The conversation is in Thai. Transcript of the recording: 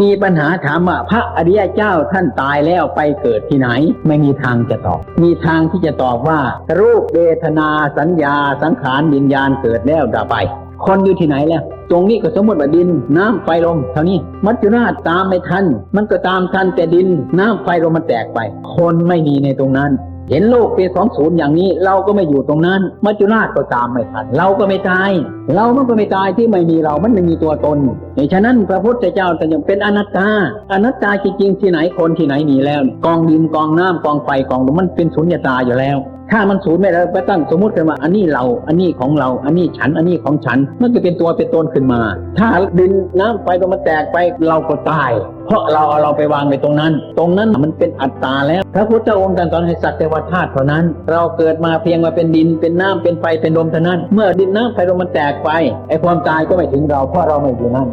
มีปัญหาถามว่าพระอริยเจ้าท่านตายแล้วไปเกิดที่ไหน ไม่มีทางจะตอบ มีทางที่จะตอบว่า รูปเวทนาสัญญา สังขารวิญญาณเกิดแล้วดับไป คนอยู่ที่ไหนแล้วตรงนี้ก็สมมติว่าดินน้ำไฟลมเท่านี้ มัจจุราชตามไม่ทัน มันก็ตามทันแต่ดินน้ำไฟลมมันแตกไป คนไม่มีในตรงนั้น เห็นโลกเป็นสองศูนย์อย่างนี้ เราก็ไม่อยู่ตรงนั้นมัจจุราชก็ตามไม่ทัน เราก็ไม่ตาย เรามันก็ไม่ตายที่ไม่มีเรามันไม่มีตัวตนในฉะนั้นพระพุทธเจ้าแต่ยังเป็นอนัตตา อนัตตาจริงๆที่ไหนคนที่ไหนมีแล้ว กองดินกองน้ำกองไฟกองลมมันเป็นสุญญตาอยู่แล้ว ถ้ามันศูนย์ไม่แล้วไปตั้งสมมติกันว่าอันนี้เรา อันนี้ของเรา อันนี้ฉัน อันนี้ของฉัน มันก็เป็นตัวเป็นตนขึ้นมา ถ้าดินน้ำไฟลมมันแตกไปเราก็ตาย เพราะเราเอาเราไปวางในตรงนั้น ตรงนั้นมันเป็นอัตตาแล้ว พระพุทธองค์ตรัสสอนให้สักแต่ว่าธาตุเท่านั้น เราเกิดมาเพียงมาเป็นดิน เป็นน้ำเป็นไฟ เป็นลมเท่านั้น เมื่อดินน้ำไฟลมมันแตกไป ไอ้ความตายก็ไม่ถึงเรา เพราะเราไม่อยู่นั่น